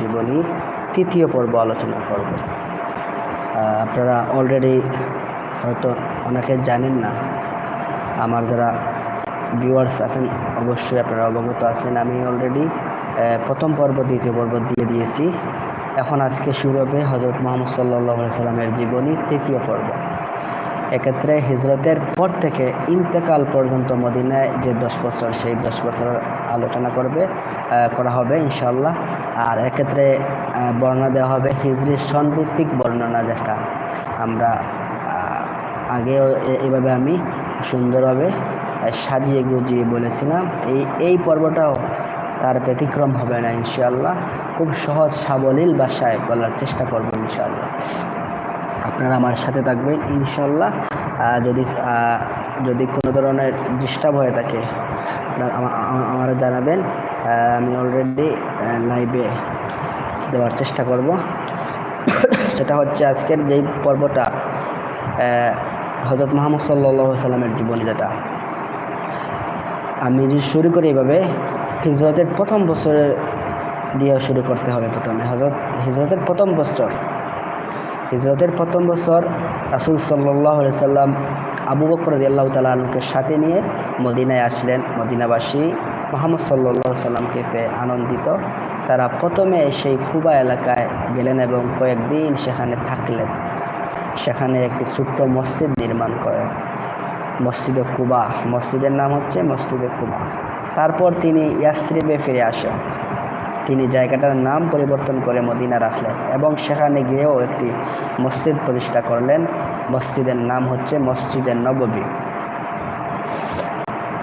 জীবনীর তৃতীয় পর্ব আলোচনা করব। আপনারা অলরেডি হয়তো অনেকে জানেন না, আমার যারা ভিউয়ার্স আছেন অবশ্যই আপনারা অবগত আছেন, আমি অলরেডি প্রথম পর্ব, দ্বিতীয় পর্ব দিয়ে দিয়েছি। এখন আজকে শুরু হবে হজরত মোহাম্মদ সাল্লাহ সাল্লামের জীবনী তৃতীয় পর্ব। এক্ষেত্রে হিজরতের পর থেকে ইন্তেকাল পর্যন্ত মদিনায় যে দশ বছর, সেই দশ বছরের আলোচনা করবে করা হবে ইনশাল্লাহ আর এক্ষেত্রে বর্ণনা দেওয়া হবে হিজরির সনভিত্তিক বর্ণনা যেটা। আমরা আগেও এইভাবে আমি সুন্দরভাবে সাজিয়ে গুজিয়ে বলেছিলাম। এই এই পর্বটাও তার ব্যতিক্রম হবে না ইনশাল্লাহ খুব সহজ সাবলীল ভাষায় বলার চেষ্টা করব ইনশাল্লাহ আপনারা আমার সাথে থাকবেন ইনশাল্লাহ যদি যদি কোনো ধরনের ডিস্টার্ব হয়ে থাকে আমার জানাবেন। আমি অলরেডি লাইভে দেওয়ার চেষ্টা করব। সেটা হচ্ছে আজকের যেই পর্বটা হজরত মোহাম্মদ সাল্লা সাল্লামের জীবনী যেটা। আমি যদি শুরু করি এভাবে, হিজরতের প্রথম বছরের দিয়ে শুরু করতে হবে প্রথমে। হজরত হিজরতের প্রথম বছর, হিজরতের প্রথম বছর রাসুল সাল্লাহ সাল্লাম আবু বকর আল্লাহ তালুকে সাথে নিয়ে মদিনায় আসলেন। মদিনাবাসী মোহাম্মদ সাল্লাহ সাল্লামকে পেয়ে আনন্দিত। তারা প্রথমে সেই কুবা এলাকায় গেলেন এবং কয়েকদিন সেখানে থাকলেন। সেখানে একটি ছোট্ট মসজিদ নির্মাণ করেন। মসজিদে কুবা, মসজিদের নাম হচ্ছে মসজিদে কুবা। তারপর তিনি ইয়াসরিবে ফিরে আসেন। তিনি জায়গাটার নাম পরিবর্তন করে মদিনা রাখলেন এবং সেখানে গিয়েও একটি মসজিদ প্রতিষ্ঠা করলেন। মসজিদের নাম হচ্ছে মসজিদের নববী।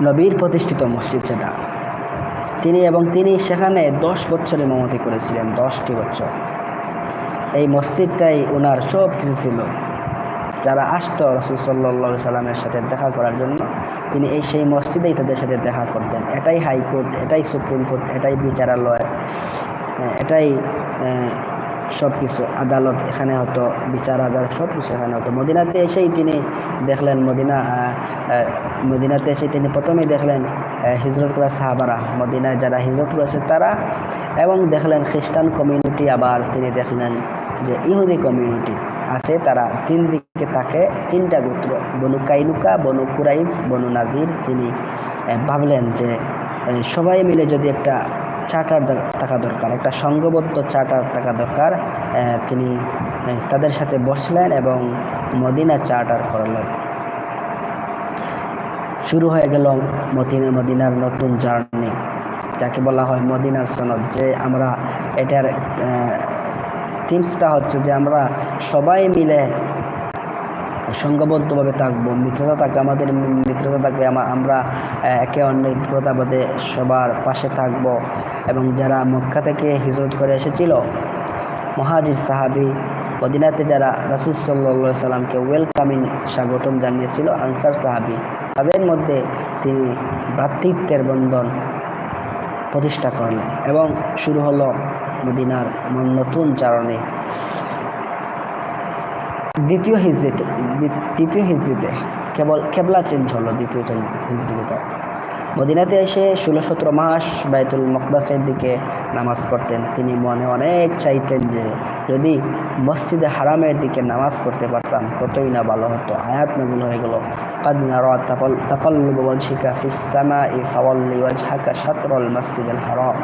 নবীর প্রতিষ্ঠিত মসজিদ সেটা। তিনি এবং তিনি সেখানে দশ বছর ইমামতি করেছিলেন, দশটি বছর। এই মসজিদটাই ওনার সব কিছু ছিল। যারা আসতো রসুল সাল্লা সাল্লামের সাথে দেখা করার জন্য, তিনি এই সেই মসজিদেই তাদের সাথে দেখা করতেন। এটাই হাইকোর্ট, এটাই সুপ্রিম কোর্ট, এটাই বিচারালয়, এটাই সব কিছু আদালত এখানে হতো বিচার আদালত সব কিছু এখানে হতো মদিনাতে এসেই তিনি দেখলেন মদিনা মদিনাতে এসে তিনি প্রথমেই দেখলেন হিজরত করা সাহাবারা মদিনায় যারা হিজরত করেছে তারা এবং দেখলেন খ্রিস্টান কমিউনিটি আবার তিনি দেখলেন যে ইহুদি কমিউনিটি আছে তারা তিন দিকে তাকে তিনটা গোত্র, বনু কাইনুকা, বনু কুরাইজ বনু নাজির তিনি ভাবলেন যে সবাই মিলে যদি একটা চার্টার থাকা দরকার, একটা সংঘবদ্ধ চার্টার থাকা দরকার তিনি তাদের সাথে বসলেন এবং মদিনা চার্টার করলেন। শুরু হয়ে গেল মদিনা মদিনার নতুন জার্নি। যাকে বলা হয় মদিনার সনদ, যে আমরা এটার থিমসটা হচ্ছে যে আমরা সবাই মিলে সংঘবদ্ধভাবে থাকব। মিত্রতা থাকবে আমাদের মিত্রতা থাকবে আমরা একে অন্যের বিপদাবাদে সবার পাশে থাকব। এবং যারা মক্কা থেকে হিজরত করে এসেছিল, মহাজির সাহাবি মদিনাতে যারা রাসুল সাল্লা সাল্লামকে ওয়েলকামিং স্বাগতম জানিয়েছিল, আনসার সাহাবি, তাদের মধ্যে তিনি ভ্রাতৃত্বের বন্ধন প্রতিষ্ঠা করলেন এবং শুরু হলো মদিনার নতুন চারণে। দ্বিতীয় হিজড়িতে তৃতীয় হিজড়িতে কেবল কেবলা চেঞ্জ হলো দ্বিতীয় হিজড়িতে মদিনাতে এসে ষোলো সতেরো মাস বায়তুল মকদাসের দিকে নামাজ পড়তেন। তিনি মনে অনেক চাইতেন যে, যদি মসজিদে হারামের দিকে নামাজ পড়তে পারতাম কতই না ভালো হতো। আয়াত নাজিল হয়ে গেল। কাদিনা হারাম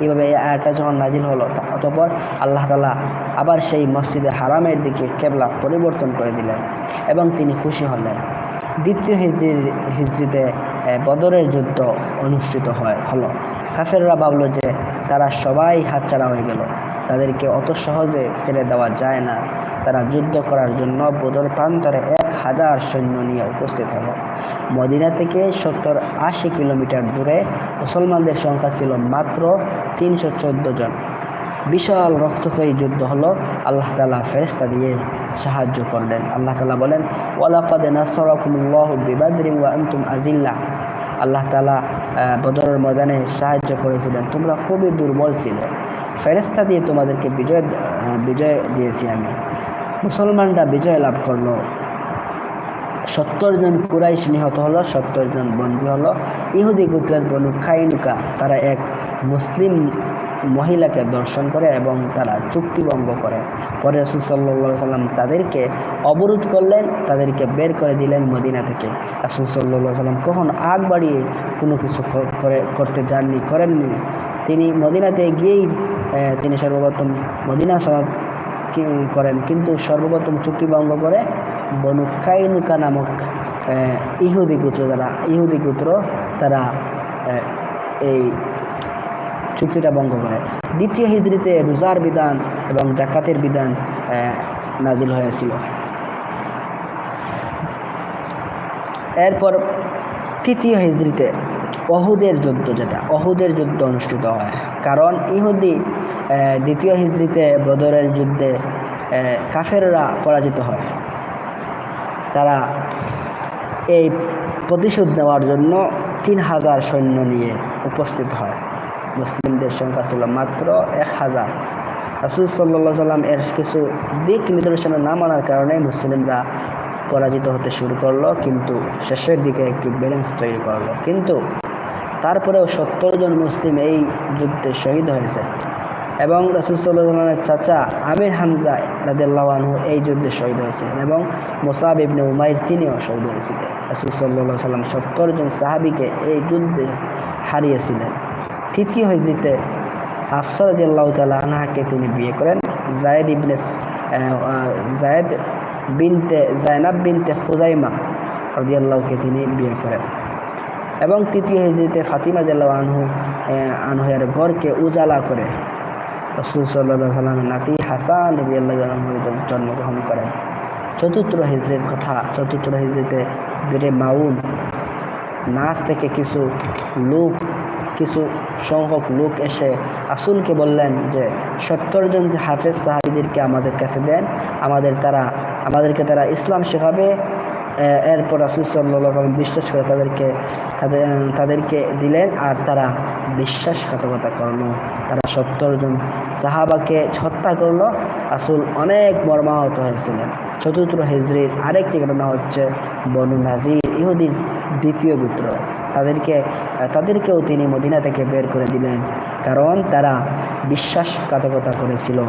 এইভাবে আয়াতটা যখন নাজিল হলো অতপর আল্লাহ তালা আবার সেই মসজিদে হারামের দিকে কেবলা পরিবর্তন করে দিলেন। এবং তিনি খুশি হলেন। দ্বিতীয় হিজড়ির হিজড়িতে বদরের যুদ্ধ অনুষ্ঠিত হয়, হলো। কাফেররা ভাবল যে তারা সবাই হাতছাড়া হয়ে গেল। তাদেরকে অত সহজে ছেড়ে দেওয়া যায় না। তারা যুদ্ধ করার জন্য বদর প্রান্তরে এক হাজার সৈন্য নিয়ে উপস্থিত হলো। মদিনা থেকে সত্তর আশি কিলোমিটার দূরে মুসলমানদের সংখ্যা ছিল মাত্র তিনশো চোদ্দ জন। বিশাল রক্তক্ষয়ী যুদ্ধ হলো। আল্লাহ তালা ফেরেস্তা দিয়ে সাহায্য করলেন। আল্লাহ তালা বলেন, ওয়ালাকাদ নাসরাকুমুল্লাহ বিবাদরিম ওয়া আনতুম আজিল্লা আল্লাহ তালা বদরের ময়দানে সাহায্য করেছিলেন। তোমরা খুবই দুর্বল ছিলে। ফেরেস্তা দিয়ে তোমাদেরকে বিজয় বিজয় দিয়েছি আমি। মুসলমানরা বিজয় লাভ করল। সত্তর জন কুরাইশ নিহত হলো, সত্তর জন বন্দী হলো। ইহুদি গোত্রের বনু খাইনুকা, তারা এক মুসলিম মহিলাকে দর্শন করে এবং তারা চুক্তিভঙ্গ করে। পরে রসুল সাল্লা সাল্লাম তাদেরকে অবরোধ করলেন, তাদেরকে বের করে দিলেন মদিনা থেকে। রসুল সাল্লা সাল্লাম কখন আগ বাড়িয়ে কোনো কিছু করে, করতে যাননি, করেননি। তিনি মদিনাতে গিয়েই তিনি সর্বপ্রথম মদিনা সমাজ করেন। কিন্তু সর্বপ্রথম চুক্তিভঙ্গ করে বনু কাইনুকা নামক ইহুদি গোত্র যারা ইহুদি গোত্র তারা এই চুক্তিটা ভঙ্গ করে। দ্বিতীয় হিজড়িতে রোজার বিধান এবং জাকাতের বিধান নাজিল হয়েছিল। এরপর তৃতীয় হিজড়িতে অহুদের যুদ্ধ যেটা, অহুদের যুদ্ধ অনুষ্ঠিত হয়। কারণ ইহুদি দ্বিতীয় হিজড়িতে বদরের যুদ্ধে কাফেররা পরাজিত হয়। তারা এই প্রতিশোধ নেওয়ার জন্য তিন হাজার সৈন্য নিয়ে উপস্থিত হয়। মুসলিমদের সংখ্যা ছিল মাত্র এক হাজার। রাসুল সাল্লা সাল্লাম এর কিছু দিক নিদর্শনে না মানার কারণে মুসলিমরা পরাজিত হতে শুরু করল, কিন্তু শেষের দিকে একটি ব্যালেন্স তৈরি করল। কিন্তু তারপরেও সত্তর জন মুসলিম এই যুদ্ধে শহীদ হয়েছে। এবং রসুল সাল্লামের চাচা আমির হামজা রাদিল্লাহ আনহু এই যুদ্ধে শহীদ হয়েছিলেন এবং মোসাব ইবনে উমাইর তিনিও শহীদ হয়েছিলেন। রসুল সাল্লাহ সাল্লাম সত্তর জন সাহাবিকে এই যুদ্ধে হারিয়েছিলেন। তৃতীয় হিজড়িতে আফসা রাদিল্লাহ তালা আনহাকে তিনি বিয়ে করেন। জায়েদ ইবনে জায়েদ বিনতে জায়নাব বিনতে ফুজাইমা রদিয়াল্লাহকে তিনি বিয়ে করেন। এবং তৃতীয় হিজড়িতে ফাতিমা জাল্লাহ আনহু আনহুয়ের গড়কে উজালা করে সাল্লামের নাতি হাসান রদিয়াল্লাহ জন্মগ্রহণ করেন। চতুর্থ হিজড়ির কথা, চতুর্থ হিজড়িতে বেড়ে মাউন, নাচ থেকে কিছু লোক কিছু সংখ্যক লোক এসে আসুলকে বললেন যে, সত্তর জন যে হাফেজ সাহাবিদেরকে আমাদের কাছে দেন, আমাদের তারা, আমাদেরকে তারা ইসলাম শেখাবে এরপর রাসুল বিশ্বাস করে তাদেরকে, তাদের, তাদেরকে দিলেন আর তারা বিশ্বাসঘাতকতা করল। তারা সত্তর জন সাহাবাকে হত্যা করল। রাসুল অনেক মর্মাহত হয়েছিলেন। চতুর্থ হিজরির আরেকটি ঘটনা হচ্ছে বনু নাজির, ইহুদির দ্বিতীয় পুত্র। তাদেরকে, তাদেরকেও তিনি মদিনা থেকে বের করে দিলেন। কারণ তারা বিশ্বাসঘাতকতা করেছিল।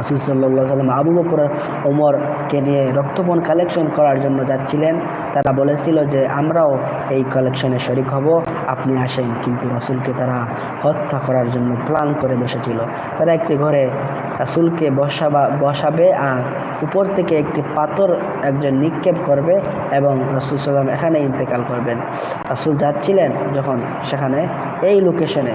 রসুল সাল্লাহ সাল্লাম আবু বকর ওমরকে নিয়ে রক্তপণ কালেকশন করার জন্য যাচ্ছিলেন। তারা বলেছিল যে, আমরাও এই কালেকশনে শরিক হব। আপনি আসেন। কিন্তু রাসুলকে তারা হত্যা করার জন্য প্ল্যান করে বসেছিল। তারা একটি ঘরে রাসুলকে বসাবা, বসাবে আর উপর থেকে একটি পাথর একজন নিক্ষেপ করবে এবং রাসুল সাল্লাম এখানে ইন্তেকাল করবেন। রাসুল যাচ্ছিলেন যখন সেখানে এই লোকেশনে।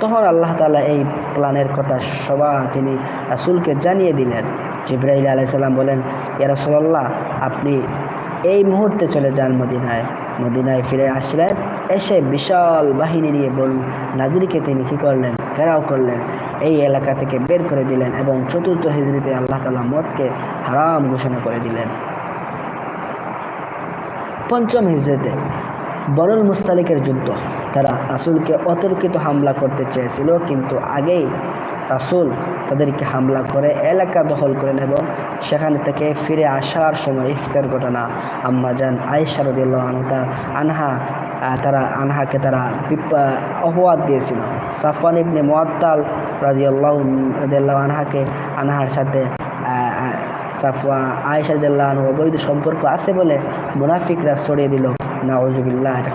তখন আল্লাহ তালা এই প্ল্যানের কথা সবা তিনি রাসুলকে জানিয়ে দিলেন। জিব্রাইল আলাইসাল্লাম বলেন, ইয়া রাসূলুল্লাহ, আপনি এই মুহূর্তে চলে যান মদিনায়। মদিনায় ফিরে আসলেন, এসে বিশাল বাহিনী নিয়ে বলুন নাজিরকে তিনি কী করলেন? ঘেরাও করলেন। এই এলাকা থেকে বের করে দিলেন এবং চতুর্থ হিজড়িতে আল্লাহ তালা মদকে হারাম ঘোষণা করে দিলেন। পঞ্চম হিজড়িতে বনুল মুস্তালিকের যুদ্ধ। তারা রাসুলকে অতর্কিত হামলা করতে চেয়েছিল, কিন্তু আগেই রাসুল তাদেরকে হামলা করে এলাকা দখল করেন এবং সেখান থেকে ফিরে আসার সময় ইফতার ঘটনা আম্মাজান আয়েশা আনহা তারা আনহাকে তারা অপবাদ দিয়েছিল। সাফান ইবনে মোয়াত্তাল রাজিয়াল্লাহ রাজিয়াল্লাহ আনহাকে, আনহার সাথে সাফওয়া, আয়েশা অবৈধ সম্পর্ক আছে বলে মুনাফিকরা ছড়িয়ে দিল। নাউজুবিল্লাহ, এটা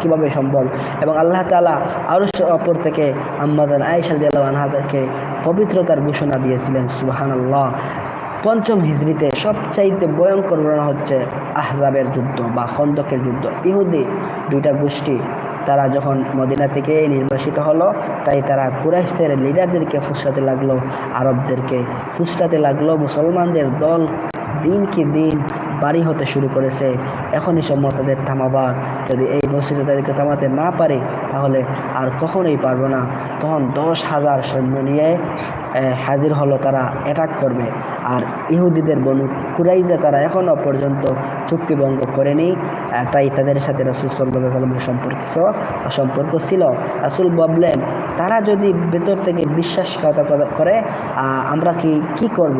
কীভাবে সম্ভব? এবং আল্লাহ তাআলা আরও অপর থেকে আম্মাজান আয়েশা রাদিয়াল্লাহু আনহাকে পবিত্রতার ঘোষণা দিয়েছিলেন, সুবহানাল্লাহ। পঞ্চম হিজড়িতে সবচাইতে ভয়ঙ্কর ঘটনা হচ্ছে আহজাবের যুদ্ধ বা খন্দকের যুদ্ধ। ইহুদি দুইটা গোষ্ঠী তারা যখন মদিনা থেকে নির্বাসিত হলো, তাই তারা কুরাইশের লিডারদেরকে ফুসলাতে লাগল, আরবদেরকে ফুসলাতে লাগল। মুসলমানদের দল দিন কি দিন বাড়ি হতে শুরু করেছে। এখনই সময় তাদের থামাবার। যদি এই মসজিদে তাদেরকে থামাতে না পারে, তাহলে আর কখনোই পারব না। তখন দশ হাজার সৈন্য নিয়ে হাজির হলো, তারা অ্যাটাক করবে। আর ইহুদিদের বনু কুরাইজা তারা এখনও পর্যন্ত চুক্তিভঙ্গ করেনি। তাই তাদের সাথে রাসুল সাল্লামের সম্পর্ক সম্পর্ক ছিল। রাসুল বললেন তারা যদি ভেতর থেকে বিশ্বাসঘাতকতা করে আমরা কি কি করব?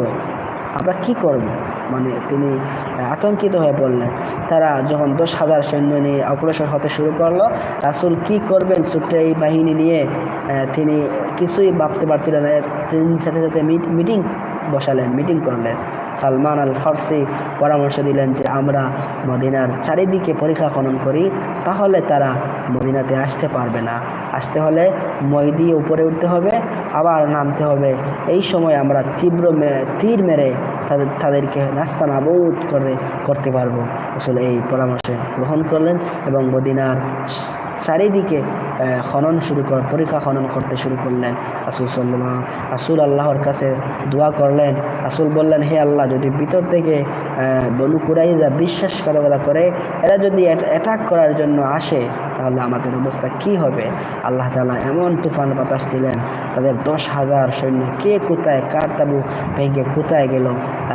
আমরা কি করব? মানে তিনি আতঙ্কিত হয়ে পড়লেন। তারা যখন দশ হাজার সৈন্য নিয়ে অগ্রসর হতে শুরু করল, রাসুল কি করবেন ছোট্ট এই বাহিনী নিয়ে তিনি কিছুই ভাবতে পারছিলেন তিনি সাথে সাথে মিটিং বসালেন, মিটিং করলেন। সালমান আল ফার্সি পরামর্শ দিলেন যে, আমরা মদিনার চারিদিকে পরীক্ষা খনন করি, তাহলে তারা মদিনাতে আসতে পারবে না। আসতে হলে মই দিয়ে উপরে উঠতে হবে, আবার নামতে হবে। এই সময় আমরা তীব্র তীর মেরে তাদের, তাদেরকে নাস্তা নাবুদ করে, করতে পারব। আসলে এই পরামর্শ গ্রহণ করলেন এবং মদিনার চারিদিকে খনন শুরু কর, পরীক্ষা খনন করতে শুরু করলেন। রাসুল সাল্লাহ রাসুল আল্লাহর কাছে দোয়া করলেন। রাসুল বললেন, হে আল্লাহ, যদি ভিতর থেকে বনু কুরাইজা বিশ্বাসঘাতকতা করে, এরা যদি অ্যাটাক করার জন্য আসে, তাহলে আমাদের অবস্থা কি হবে? আল্লাহ তালা এমন তুফান বাতাস দিলেন। তাদের দশ হাজার সৈন্য কে কোথায়, কার তাবু ভেঙে কোথায় গেল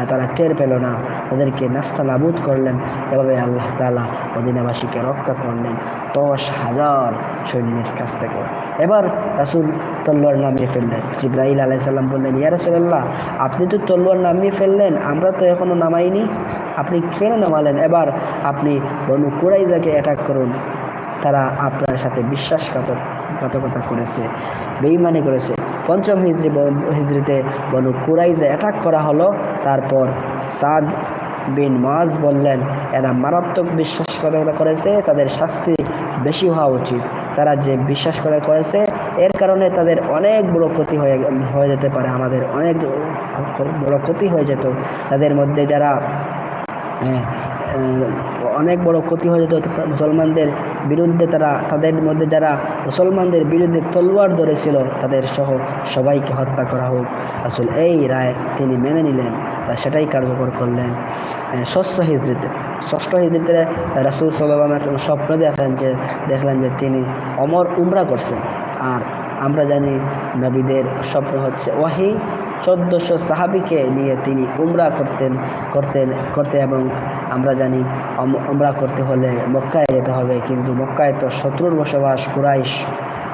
তারা টের পেল না। তাদেরকে নাস্তা নাবুদ করলেন। এভাবে আল্লাহ তালা মদিনাবাসীকে রক্ষা করলেন দশ হাজার সৈন্যের কাছ থেকে। এবার রাসুল তল্লোয়ার নামিয়ে ফেললেন। জিব্রাহিল আলাইসাল্লাম বললেন, ইয়া রাসুলাল্লাহ, আপনি তো তল্লোয়ার নামিয়ে ফেললেন, আমরা তো এখনও নামাইনি। আপনি কেন নামালেন? এবার আপনি বনু কুরাইজাকে অ্যাটাক করুন। তারা আপনার সাথে বিশ্বাসঘাতকতা করেছে বেইমানি করেছে। পঞ্চম হিজড়ি হিজড়িতে বনু কুরাইজা অ্যাটাক করা হলো। তারপর সাদ বিন মাজ বললেন এরা মারাত্মক বিশ্বাসঘাতকতা করেছে তাদের শাস্তি বেশি হওয়া উচিত। তারা যে বিশ্বাস করে করেছে এর কারণে তাদের অনেক বড় ক্ষতি হয়ে হয়ে যেতে পারে আমাদের অনেক বড় ক্ষতি হয়ে যেত। তাদের মধ্যে যারা আহ, অনেক বড় ক্ষতি হয়ে যেত মুসলমানদের বিরুদ্ধে তারা, তাদের মধ্যে যারা মুসলমানদের বিরুদ্ধে তলোয়ার ধরেছিল, তাদের সহ সবাইকে হত্যা করা হোক। আসল এই রায় তিনি মেনে নিলেন তা সেটাই কার্যকর করলেন। ষষ্ঠ হিজড়িতে ষষ্ঠ হিজড়িতে রাসুল সাল্লাম একটা স্বপ্ন দেখলেন যে দেখলেন যে তিনি অমর উমরা করছেন। আর আমরা জানি নবীদের স্বপ্ন হচ্ছে ওয়াহি চোদ্দোশো সাহাবিকে নিয়ে তিনি উমরা করতেন করতেন, করতে এবং আমরা জানি উমরা করতে হলে মক্কায় যেতে হবে। কিন্তু মক্কায় তো শত্রুর বসবাস কুরাইশ,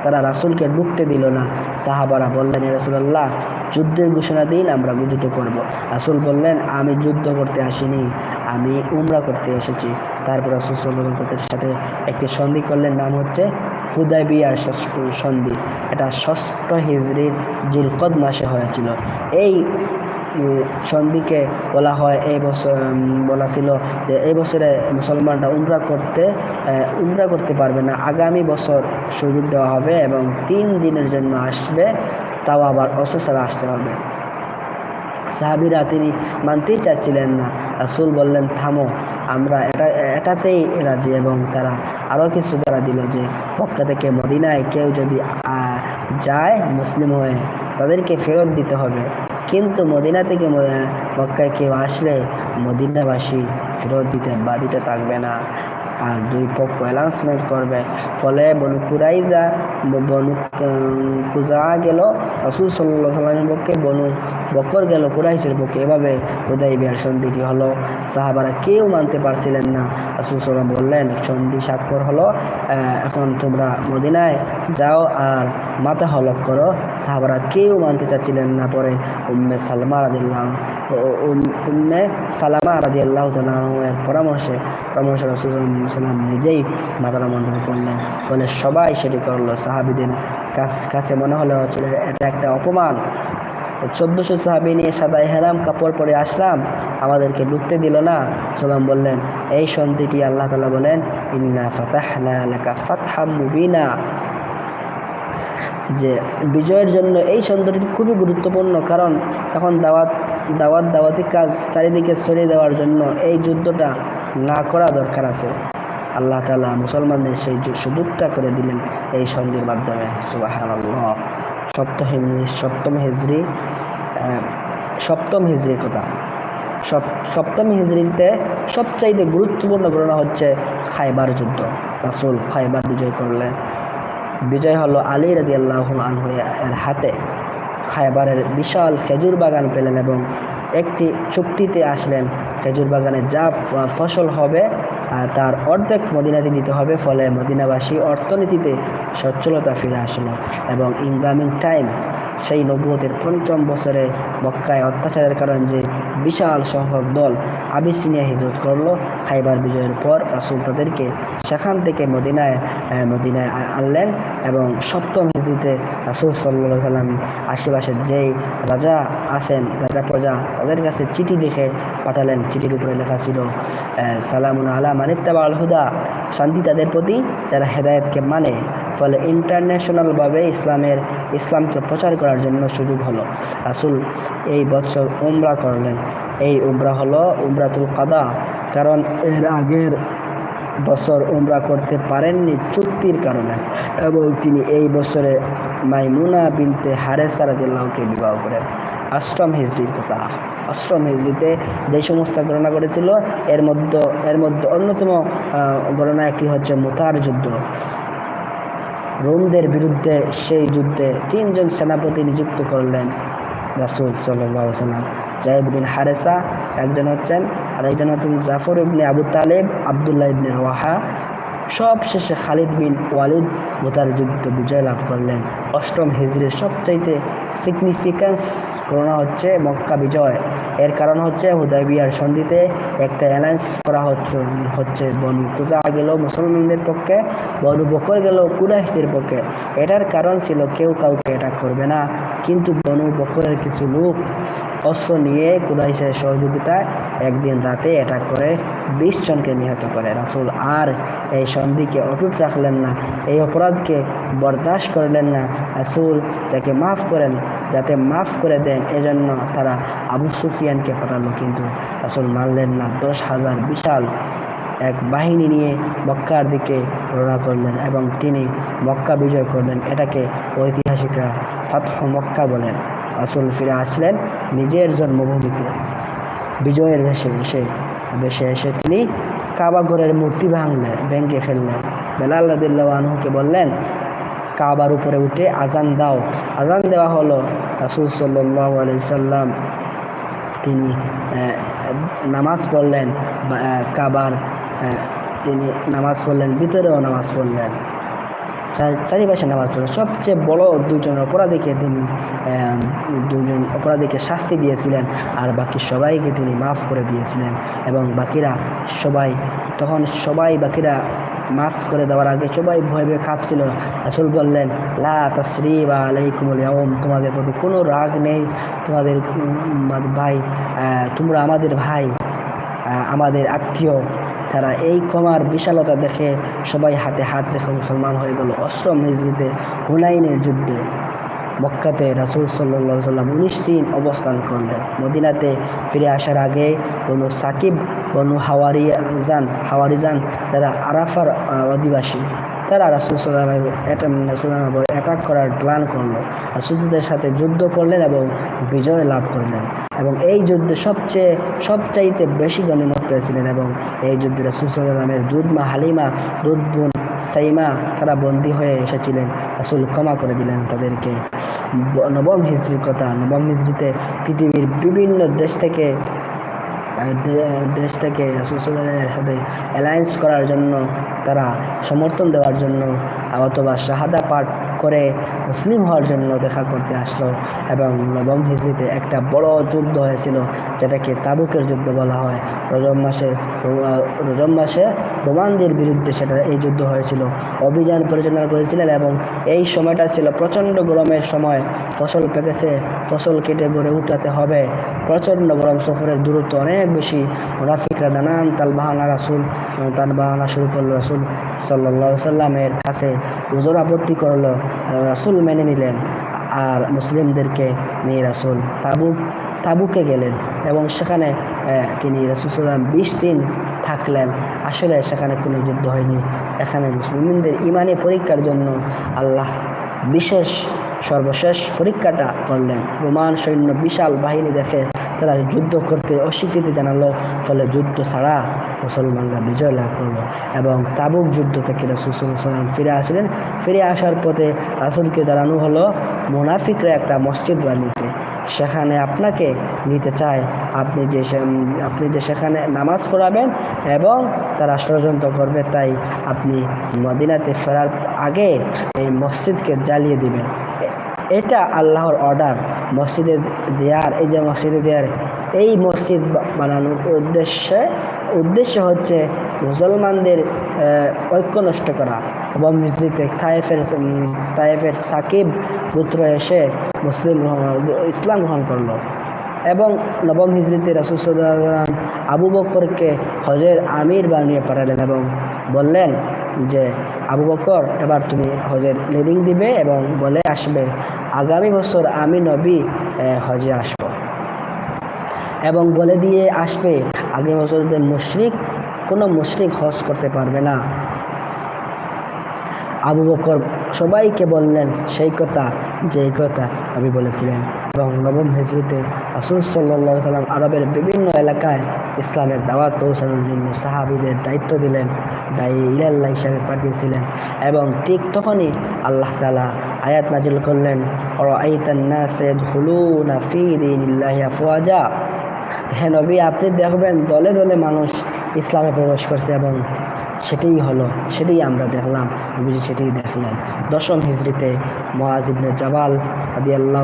তারা রাসুলকে ঢুকতে দিল না। সাহাবারা বললেন রসুল্লাহ যুদ্ধের ঘোষণা দিন, আমরা যুদ্ধ করব রাসুল বললেন, আমি যুদ্ধ করতে আসিনি, আমি উমরা করতে এসেছি। তারপর রাসুল সাল্লাহ তাদের সাথে একটি সন্ধি করলেন, নাম হচ্ছে হুদাইবিয়ার ষষ্ঠ সন্ধি। এটা ষষ্ঠ হিজড়ির জিলকদ মাসে হয়েছিল। এই সন্ধিকে বলা হয়, এই বছর বলা ছিল যে এই বছরে মুসলমানরা উমরা করতে উমরা করতে পারবে না। আগামী বছর সুযোগ দেওয়া হবে এবং তিন দিনের জন্য আসবে তাও আবার অস্ত্র আসতে হবে। সাহাবিরা তিনি মানতেই চাচ্ছিলেন না। রাসুল বললেন, থামো, আমরা এটা, এটাতেই রাজি এবং তারা আরও কিছু তারা দিল যে মক্কা থেকে মদিনায় কেউ যদি যায় মুসলিম হয়ে, তাদেরকে ফেরত দিতে হবে। কিন্তু মদিনা থেকে মক্কায় কেউ আসলে মদিনাবাসী ফেরত দিতে বা দিতে থাকবে না। আর দুই পক্ষ অ্যানাউন্সমেন্ট করবে। ফলে বনু কুরাইজা, বনু কুজা গেল। রসুল সাল্লাহ সাল্লামের পক্ষে বনু বকর গেল, কুরাইশের পক্ষে এভাবে হুদাই বিহার সন্ধিটি হলো। সাহাবারা কেউ মানতে পারছিলেন না। সাল্লাম বললেন, সন্ধি স্বাক্ষর হলো এখন তোমরা মদিনায় যাও আর মাথা হলক করো। সাহাবারা কেউ মানতে চাচ্ছিলেন না পরে উম্মে সালমা রাদিল্লাহ উম্মে সালামা রাজি আল্লাহ এর পরামর্শে, পরামর্শ রসুল সাল্লাম নিজেই মাথাটা মন্ডল করলেন বলে সবাই সেটি করল। সাহাবিদের কাছ- মনে হলো, এটা একটা অপমান। চোদ্দশো সাহাবি নিয়ে সাদা হেরাম কাপড় পরে আসলাম, আমাদেরকে ঢুকতে দিল না। সালাম বললেন, এই সন্ধিটি আল্লাহ তালা বলেন, ইন্না ফাতাহনা লাকা ফাতহাম মুবিনা। যে বিজয়ের জন্য এই সন্ধিটি খুবই গুরুত্বপূর্ণ, কারণ এখন দাওয়াত দাওয়াত, দাওয়াতি কাজ চারিদিকে ছড়িয়ে দেওয়ার জন্য এই যুদ্ধটা না করা দরকার আছে। আল্লাহ তালা মুসলমানদের সেই সুযোগটা করে দিলেন এই সন্ধির মাধ্যমে। সুবাহ সপ্তম সপ্তম হিজড়ি সপ্তম হিজড়ির কথা। সপ- সপ্তম হিজড়িতে সবচাইতে গুরুত্বপূর্ণ ঘটনা হচ্ছে খাইবার যুদ্ধ। রাসুল খাইবার বিজয় করলেন। বিজয় হলো আলী রাজি আল্লাহ এর হাতে। খাইবারের বিশাল খেজুর বাগান পেলেন এবং একটি চুক্তিতে আসলেন, খেজুর বাগানে যা ফসল হবে তার অর্ধেক মদিনাতে নিতে হবে, ফলে মদিনাবাসী অর্থনীতিতে সচ্ছলতা ফিরে আসলো এবং ইনকামিং টাইম সেই নবুয়তের পঞ্চম বছরে মক্কায় অত্যাচারের কারণে যে বিশাল সংখ্যক দল আবিসিনিয়া হিজরত করল। খাইবার বিজয়ের পর রাসুল তাদেরকে সেখান থেকে মদিনায় মদিনায় আনলেন এবং সপ্তম হিজরিতে রাসুল সাল্লাহ সাল্লাম আশেপাশের যেই রাজা আছেন, রাজা প্রজা তাদের কাছে চিঠি লিখে পাঠালেন। চিঠির উপরে লেখা ছিল সালামুন আলা মানিত্তাবা আল হুদা। শান্তি তাদের প্রতি, যারা হেদায়েতকে মানে ফলে ইন্টারন্যাশনালভাবে ইসলামের, ইসলামকে প্রচার করার জন্য সুযোগ হলো। রাসুল এই বছর উমরা করলেন। এই উমরা হলো উমরাতুল কাদা। কারণ এর আগের বছর উমরা করতে পারেননি চুক্তির কারণে। এবং তিনি এই বছরে মাইমুনা বিনতে হারেসা রাদিল্লাহকে বিবাহ করেন। অষ্টম হিজড়ির কথা। অষ্টম হিজড়িতে যে সমস্ত গণনা করেছিল এর মধ্যে এর মধ্যে অন্যতম গণনা একটি হচ্ছে মুতার যুদ্ধ। রোমদের বিরুদ্ধে সেই যুদ্ধে তিনজন সেনাপতি নিযুক্ত করলেন রাসুল সাল্লাম জাহিদ বিন হারেসা, একজন হচ্ছেন, আর একজন হচ্ছেন জাফর ইবনে আবু তালেব, আবদুল্লাহ ইবনে ওয়াহা সব শেষে খালিদ বিন ওয়ালিদ মোতার যুদ্ধ বিজয় লাভ করলেন। অষ্টম হিজরির সবচাইতে সিগনিফিক্যান্স করোনা হচ্ছে মক্কা বিজয়। এর কারণ হচ্ছে হুদাইবিয়ার সন্ধিতে একটা অ্যালায়েন্স করা হচ্ছে হচ্ছে বনু কুজা গেল মুসলমানদের পক্ষে, বনু বকর গেল কুরাইশদের পক্ষে। এটার কারণ ছিল কেউ কাউকে এটা করবে না, কিন্তু বনু বকরের কিছু লোক অস্ত্র নিয়ে কুরাইশের সহযোগিতায় একদিন রাতে এটা করে বিশ জনকে নিহত করে। রাসুল আর এই সন্ধিকে অটুট রাখলেন না, এই অপরাধকে বরদাস্ত করলেন না। রাসুল তাকে মাফ করেন যাতে মাফ করে দেন, এজন্য তারা আবু সুফিয়ানকে পাঠালো। কিন্তু রাসুল মানলেন না। দশ হাজার বিশাল এক বাহিনী নিয়ে মক্কার দিকে রওনা করলেন এবং তিনি মক্কা বিজয় করলেন। এটাকে ঐতিহাসিকরা ফাতহ মক্কা বলেন। রাসুল ফিরে আসলেন নিজের জন্মভূমিতে। বিজয়ের ভেসে এসে ভেসে এসে তিনি কাবাগরের মূর্তি ভাঙলেন, ভেঙে ফেললেন। বেলাল রাদিল্লাহ আনহুকে বললেন কাবার উপরে উঠে আজান দাও। আজান দেওয়া হলো রাসুল সাল্লাহ আলি সাল্লাম। তিনি নামাজ পড়লেন কাবার তিনি নামাজ পড়লেন, ভিতরেও নামাজ পড়লেন। চার- চারিপাশে নামাজ পড়লেন। সবচেয়ে বড় দুজন অপরাধীকে তিনি দুজন অপরাধীকে শাস্তি দিয়েছিলেন, আর বাকি সবাইকে তিনি মাফ করে দিয়েছিলেন। এবং বাকিরা সবাই, তখন সবাই বাকিরা মাফ করে দেওয়ার আগে সবাই ভয় ভয়ে কাঁপছিল আসল বললেন, লা তাসরি বা আলাইকুমুল ইয়াউম। তোমাদের প্রতি কোনো রাগ নেই। তোমাদের ভাই তোমরা আমাদের ভাই আমাদের আত্মীয়। তারা এই ক্ষমার বিশালতা দেখে সবাই হাতে হাত রেখে মুসলমান হয়ে গেল। অস্ত্র মসজিদে হুনাইনের যুদ্ধে। মক্কাতে রাসুল সাল্লা সাল্লাম উনিশ দিন অবস্থান করলেন। মদিনাতে ফিরে আসার আগে বনু সাকিব, বনু হাওয়ারিজান হাওয়ারিজান যারা আরাফার অধিবাসী। তারা রাসুল সাল্লামের অ্যাটাক করার প্ল্যান করল। রাসুলদের সাথে যুদ্ধ করলেন এবং বিজয় লাভ করলেন। এবং এই যুদ্ধে সবচেয়ে, সবচাইতে বেশি গণিমত পেয়েছিলেন এবং এই যুদ্ধে রাসুল সাল্লামের দুধমা হালিমা, দুধ বোন সাইমা তারা বন্দী হয়ে এসেছিলেন। রাসুল ক্ষমা করে দিলেন তাদেরকে। নবম হিজড়ির কথা। নবম হিজড়িতে পৃথিবীর বিভিন্ন দেশ থেকে দেশ থেকে রাসুলের সাথে অ্যালায়েন্স করার জন্য, তারা সমর্থন দেওয়ার জন্য, অথবা শাহাদা পাঠ করে মুসলিম হওয়ার জন্য দেখা করতে আসলো এবং নবম হিজড়িতে একটা বড় যুদ্ধ হয়েছিল, যেটাকে তাবুকের যুদ্ধ বলা হয়। রজম মাসে রজম মাসে রোমানদের বিরুদ্ধে সেটা এই যুদ্ধ হয়েছিল। অভিযান পরিচালনা করেছিলেন এবং এই সময়টা ছিল প্রচণ্ড গরমের সময়। ফসল পেকেছে, ফসল কেটে গড়ে উঠাতে হবে। প্রচণ্ড গরম, সফরের দূরত্ব অনেক বেশি। মুনাফিকরা নানান তাল বাহানা রাসুল, তাল বাহানা শুরু করল রাসুল সাল্লা সাল্লামের কাছে। ওজোর আপত্তি করল, রাসুল মেনে নিলেন। আর মুসলিমদেরকে নিয়ে রাসুল তাবুক, তাবুকে গেলেন এবং সেখানে তিনি সাল্লাম বিশ দিন থাকলেন। আসলে সেখানে কোনো যুদ্ধ হয়নি। এখানে মুসলিমদের ইমানে পরীক্ষার জন্য আল্লাহ বিশেষ, সর্বশেষ পরীক্ষাটা করলেন। রোমান সৈন্য বিশাল বাহিনী দেখে তারা যুদ্ধ করতে অস্বীকৃতি জানালো, ফলে যুদ্ধ ছাড়া মুসলমানরা বিজয় লাভ করল এবং তাবুক যুদ্ধ থেকে রসুলাম ফিরে আসলেন। ফিরে আসার পথে রাসুলকে দাঁড়ানো হলো, মুনাফিকরা একটা মসজিদ বানিয়েছে। সেখানে আপনাকে নিতে চায়, আপনি যে আপনি যে সেখানে নামাজ পড়াবেন এবং তারা ষড়যন্ত্র করবে, তাই আপনি মদিনাতে ফেরার আগে এই মসজিদকে জ্বালিয়ে দিবেন। এটা আল্লাহর অর্ডার মসজিদে দেয়ার, এই যে মসজিদে দেয়ার, এই মসজিদ বানানোর উদ্দেশ্যে, উদ্দেশ্য হচ্ছে মুসলমানদের ঐক্য নষ্ট করা। এবং মসজিদে তায়েফের তায়েফের সাকিব পুত্র এসে মুসলিম ইসলাম গ্রহণ করল। এবং নবম হিজড়িতে রাসুসাল্লাম আবু বকরকে হজের আমির বানিয়ে পাঠালেন এবং বললেন যে আবু বকর, এবার তুমি হজের লিডিং দিবে এবং বলে আসবে, আগামী বছর আমি নবী হজে আসব। এবং বলে দিয়ে আসবে, আগামী বছর যে মুশরিক, কোনো মুশরিক হজ করতে পারবে না। আবু বকর সবাইকে বললেন, সেই কথা যেই কথা আমি বলেছিলেন এবং নবম হিজড়িতে রাসুল সাল্লাহ সাল্লাম আরবের বিভিন্ন এলাকায় ইসলামের দাওয়াত পৌঁছানোর জন্য সাহাবিদের দায়িত্ব দিলেন, দায়ী ইলাল্লাহ হিসাবে পাঠিয়েছিলেন এবং ঠিক তখনই আল্লাহ তালা আয়াত নাজিল করলেন হ্যাঁ নবী, আপনি দেখবেন দলে দলে মানুষ ইসলামে প্রবেশ করছে এবং সেটাই হলো, সেটাই আমরা দেখলাম, নবীজি সেটাই দেখলেন। দশম হিজড়িতে মোয়াজিবনে জাবাল আদি আল্লাহ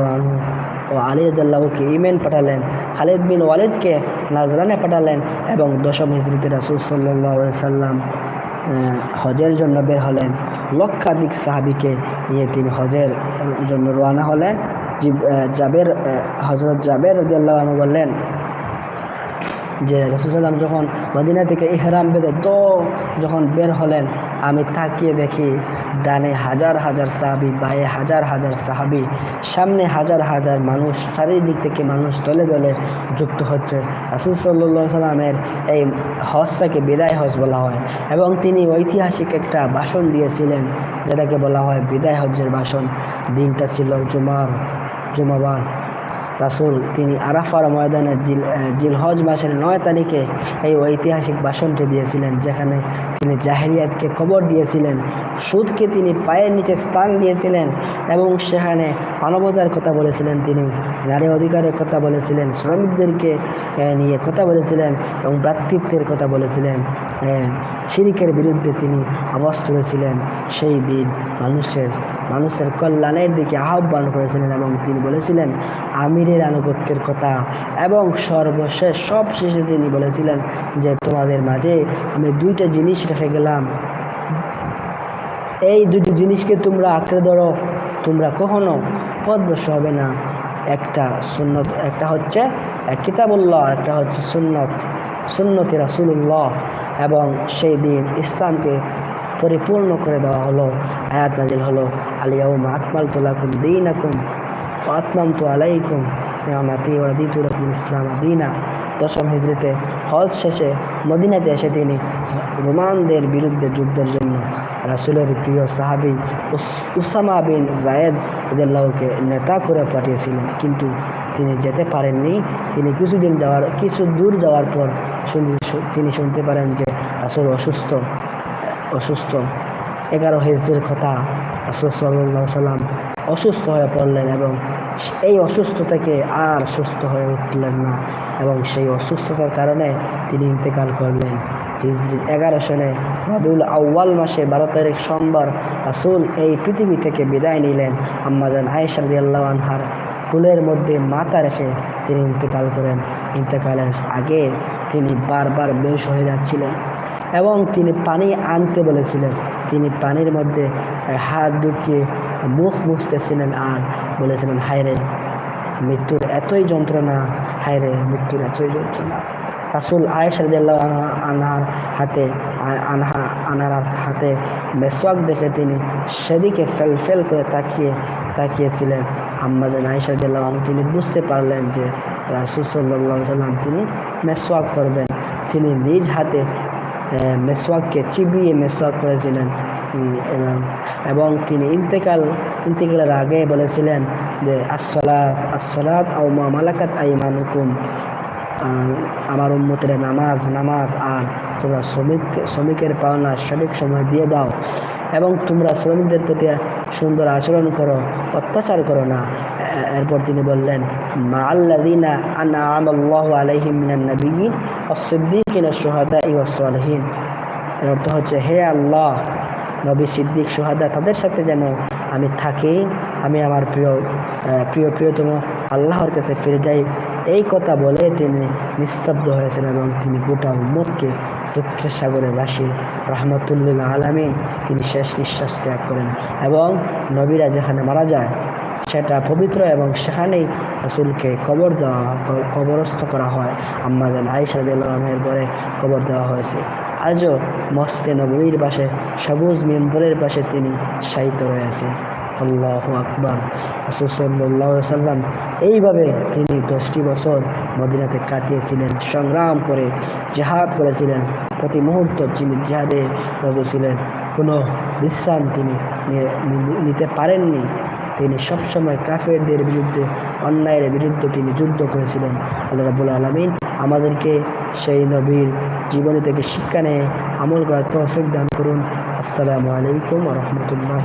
ও আলী ইমেন পাঠালেন, খালিদ বিন ওয়ালিদকে নাজরানে পাঠালেন এবং দশম হিজড়িতে রাসুল সাল্লাহ সাল্লাম হজের জন্য বের হলেন। লক্ষাধিক সাহাবিকে নিয়ে তিনি হজের জন্য রওয়ানা হলেন। জাবের হজরত জাবের রদিয়াল্লাহ বললেন যে রসুলাম যখন মদিনা থেকে ইহরাম বেঁধে তো যখন বের হলেন, আমি তাকিয়ে দেখি ডানে হাজার হাজার সাহাবি, বায়ে হাজার হাজার সাহাবি, সামনে হাজার হাজার মানুষ, চারিদিক থেকে মানুষ দলে দলে যুক্ত হচ্ছে। রাসুল সাল্লাহ সাল্লামের এই হজটাকে বিদায় হজ বলা হয় এবং তিনি ঐতিহাসিক একটা ভাষণ দিয়েছিলেন, যেটাকে বলা হয় বিদায় হজ্জের ভাষণ। দিনটা ছিল জুমার, জুমাবার। রাসুল, তিনি আরাফার ময়দানে জিল জিলহজ মাসের নয় তারিখে এই ঐতিহাসিক ভাষণটি দিয়েছিলেন, যেখানে তিনি জাহেরিয়াতকে খবর দিয়েছিলেন, সুদকে তিনি পায়ের নিচে স্থান দিয়েছিলেন এবং সেখানে মানবতার কথা বলেছিলেন, তিনি নারী অধিকারের কথা বলেছিলেন, শ্রমিকদেরকে নিয়ে কথা বলেছিলেন এবং ভ্রাতৃত্বের কথা বলেছিলেন শিরিকের বিরুদ্ধে তিনি আওয়াজ তুলেছিলেন সেই দিন মানুষের মানুষের কল্যাণের দিকে আহ্বান করেছিলেন এবং তিনি বলেছিলেন, আমিরের আনুগত্যের কথা এবং সর্বশেষ সব শেষে তিনি বলেছিলেন যে, তোমাদের মাঝে আমি দুইটা জিনিস রেখে গেলাম। এই দুটি জিনিসকে তোমরা আঁকড়ে ধরো, তোমরা কখনো পদভ্রষ্ট হবে না। একটা সুন্নত, একটা হচ্ছে কিতাবুল্লাহ, একটা হচ্ছে সুন্নত, সুন্নতি রাসুল্লাহ এবং সেই দিন ইসলামকে পরিপূর্ণ করে দেওয়া হলো। আয়াত নাজিল হলো আলিয়াউমা আকমাল তুলাকুম দিন আকুম আতমাম তু আলাইকুম নিয়ামাতি ওয়াদিতু লাকুম ইসলাম দিনা। দশম হিজড়িতে হজ শেষে মদিনাতে এসে তিনি রোমানদের বিরুদ্ধে যুদ্ধের জন্য রাসুলের প্রিয় সাহাবি উস- উসামা বিন জায়েদ রদিয়াল্লাহকে নেতা করে পাঠিয়েছিলেন। কিন্তু তিনি যেতে পারেননি। তিনি কিছুদিন যাওয়ার, কিছু দূর যাওয়ার পর তিনি শুনতে পারেন যে রাসুল অসুস্থ। অসুস্থ। এগারো হিজড়ির কথা রাসুল অসুস্থ হয়ে পড়লেন এবং এই অসুস্থ থেকে আর সুস্থ হয়ে উঠলেন না এবং সেই অসুস্থতার কারণে তিনি ইন্তেকাল করলেন। হিজরি এগারো সনে রবিউল আউ্বাল মাসে বারো তারিখ সোমবার রাসুল এই পৃথিবী থেকে বিদায় নিলেন। আম্মাজান আল্লাহ আনহার ফুলের মধ্যে মাথা রেখে তিনি ইন্তেকাল করেন। ইন্তেকালের আগে তিনি বারবার বেশ হয়ে যাচ্ছিলেন। এবং তিনি পানি আনতে বলেছিলেন। তিনি পানির মধ্যে হাত ঢুকিয়ে মুখ মুছতেছিলেন আর বলেছিলেন হায়রে মৃত্যুর এতই যন্ত্রণা হায়রে মৃত্যুর এতই যন্ত্রণা। রাসুল আয়েশা রাদিয়াল্লাহু আনহা, আনহার হাতে আনহা আনার হাতে মেসওয়াক দেখে তিনি সেদিকে ফেল ফেল করে তাকিয়ে, তাকিয়েছিলেন। আম্মাজান আয়েশা রাদিয়াল্লাহু আনহা, তিনি বুঝতে পারলেন যে রাসুল আলাইহি সাল্লাম তিনি মেসওয়াক করবেন। তিনি নিজ হাতে মেসওয়াককে, চিবিয়ে মেসওয়াক করেছিলেন এবং এবং তিনি ইন্তেকাল, ইন্তেকালের আগে বলেছিলেন যে, আসসালাত আসসালাত আও মা মালাকাত আইমানুকুম। আমার উন্মতের নামাজ নামাজ আর তোমরা শ্রমিক, শ্রমিকের পাওনা সঠিক সময় দিয়ে দাও, এবং তোমরা শ্রমিকদের প্রতি সুন্দর আচরণ করো, অত্যাচার করো না। এরপর তিনি বললেন মা আল্লাদিনা আনা আল্লাহ আলাইহিম মিনান নবিয়িন অসিদ্দিকিন সোহাদা ইওয়াসলহীন এর অর্থ হচ্ছে, হে আল্লাহ, নবী সিদ্দিক সোহাদা তাদের সাথে যেন আমি থাকি, আমি আমার প্রিয় প্রিয়, প্রিয়তম আল্লাহর কাছে ফিরে যাই। এই কথা বলে তিনি নিস্তব্ধ হয়েছেন এবং তিনি গোটা উম্মতকে দুঃখের সাগরে ভাসিয়ে রহমতুল্লিল আলমিন তিনি শেষ নিঃশ্বাস ত্যাগ করেন এবং নবীরা যেখানে মারা যায় সেটা পবিত্র এবং সেখানেই রসুলকে কবর দেওয়া কবরস্থ করা হয়। আম্মাজান আইসা দিলের পরে কবর দেওয়া হয়েছে। আজও মস্তে নবীর পাশে, সবুজ মেম্বরের পাশে তিনি সাহিত্য রয়েছে আল্লাহ আকবর। রসুল্লাহ সাল্লাম এইভাবে তিনি দশটি বছর মদিনাতে কাটিয়েছিলেন, সংগ্রাম করে, জেহাদ করেছিলেন। প্রতি মুহূর্ত তিনি জেহাদে রত ছিলেন, কোনো বিশ্রাম তিনি নিতে পারেননি। তিনি সবসময় কাফেরদের বিরুদ্ধে, অন্যায়ের বিরুদ্ধে তিনি যুদ্ধ করেছিলেন। আল্লাহ রাবুল আলমিন আমাদেরকে সেই নবীর জীবনী থেকে শিক্ষা নিয়ে, আমল করার তৌফিক দান করুন। আসসালামু আলাইকুম রহমতুল্লাহ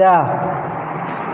যা